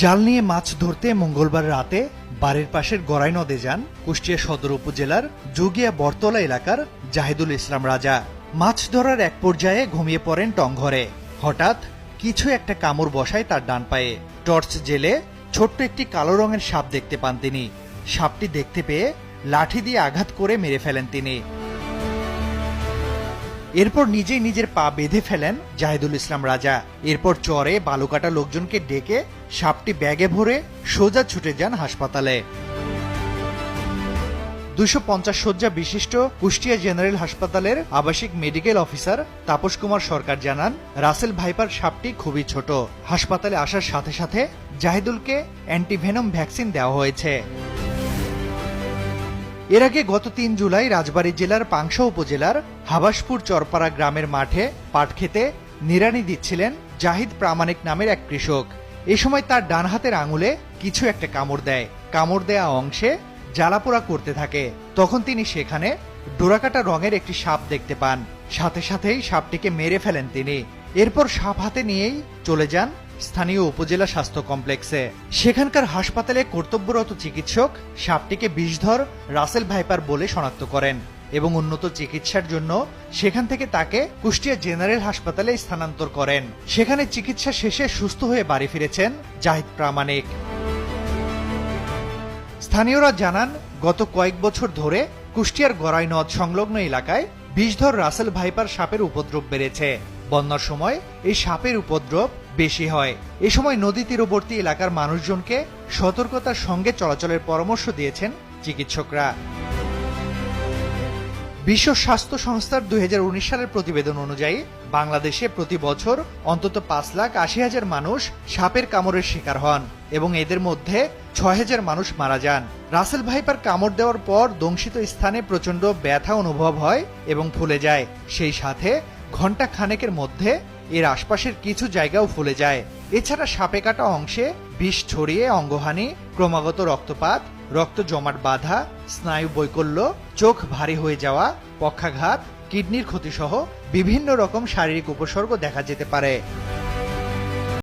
জাল নিয়ে মাছ ধরতে মঙ্গলবার রাতে বাড়ির পাশের গড়াই নদে যান কুষ্টিয়া সদর উপজেলার যোগিয়া বরতলা এলাকার জাহিদুল ইসলাম রাজা। মাছ ধরার এক পর্যায়ে ঘুমিয়ে পড়েন টংঘরে হঠাৎ কিছু একটা কামড় বসায় তার ডান পায়ে। টর্চ জেলে ছোট্ট একটি কালো রঙের সাপ দেখতে পান তিনি। সাপটি দেখতে পেয়ে লাঠি দিয়ে আঘাত করে মেরে ফেলেন তিনি। এরপর নিজেই নিজের পা বেঁধে ফেলেন জাহিদুল ইসলাম রাজা। এরপর চরে বালুকাটা লোকজনকে ডেকে সাপটি ব্যাগে ভরে সোজা ছুটে যান হাসপাতালে। দুশো পঞ্চাশ শয্যা বিশিষ্ট কুষ্টিয়া জেনারেল হাসপাতালের আবাসিক মেডিকেল অফিসার তাপস কুমার সরকার জানান, রাসেল ভাইপার সাপটি খুবই ছোট। হাসপাতালে আসার সাথে সাথে জাহিদুলকে অ্যান্টিভেনম ভ্যাকসিন দেওয়া হয়েছে। এর আগে গত তিন জুলাই রাজবাড়ী জেলার পাংশা উপজেলার হাবাসপুর চরপাড়া গ্রামের মাঠে পাট খেতে নিরানি দিচ্ছিলেন জাহিদ প্রামাণিক নামের এক কৃষক। এ সময় তার ডান হাতের আঙুলে কিছু একটা কামড় দেয়। কামড় দেয়া অংশে জ্বালাপোড়া করতে থাকে। তখন তিনি সেখানে ডোরাকাটা রঙের একটি সাপ দেখতে পান। সাথে সাথেই সাপটিকে মেরে ফেলেন তিনি। এরপর সাপ হাতে নিয়েই চলে যান স্থানীয় উপজেলা স্বাস্থ্য কমপ্লেক্সে। সেখানকার হাসপাতালে কর্তব্যরত চিকিৎসক সাপটিকে বিষধর রাসেল ভাইপার বলে শনাক্ত করেন এবং উন্নত চিকিৎসার জন্য সেখান থেকে তাকে কুষ্টিয়া জেনারেল হাসপাতালে স্থানান্তর করেন। সেখানে চিকিৎসা শেষে সুস্থ হয়ে বাড়ি ফিরেছেন জাহিদ প্রামাণিক। স্থানীয়রা জানান, গত কয়েক বছর ধরে কুষ্টিয়ার গড়াই নদ সংলগ্ন এলাকায় বিষধর রাসেল ভাইপার সাপের উপদ্রব বেড়েছে। বন্যার সময় এই সাপের উপদ্রব বেশি হয়। এ সময় নদী তীরবর্তী এলাকার মানুষজনকে সতর্কতার সঙ্গে চলাচলের পরামর্শ দিয়েছেন চিকিৎসকরা। বিশ্ব স্বাস্থ্য সংস্থার দু হাজার উনিশ সালের প্রতিবেদন অনুযায়ী বাংলাদেশে প্রতি বছর অন্তত পাঁচ লাখ আশি হাজার মানুষ সাপের কামড়ের শিকার হন এবং এদের মধ্যে ছয় হাজার মানুষ মারা যান। রাসেল ভাইপার কামড় দেওয়ার পর দংশিত স্থানে প্রচণ্ড ব্যথা অনুভব হয় এবং ফুলে যায়। সেই সাথে ঘণ্টা খানেকের মধ্যে এর আশপাশের কিছু জায়গাও ফুলে যায়। এছাড়া সাপে কাটা অংশে বিষ ছড়িয়ে অঙ্গহানি, ক্রমাগত রক্তপাত, রক্ত জমাট বাধা, স্নায়ু বৈকল্য, চোখ ভারী হয়ে যাওয়া, পক্ষাঘাত, কিডনির ক্ষতিসহ বিভিন্ন রকম শারীরিক উপসর্গ দেখা যেতে পারে।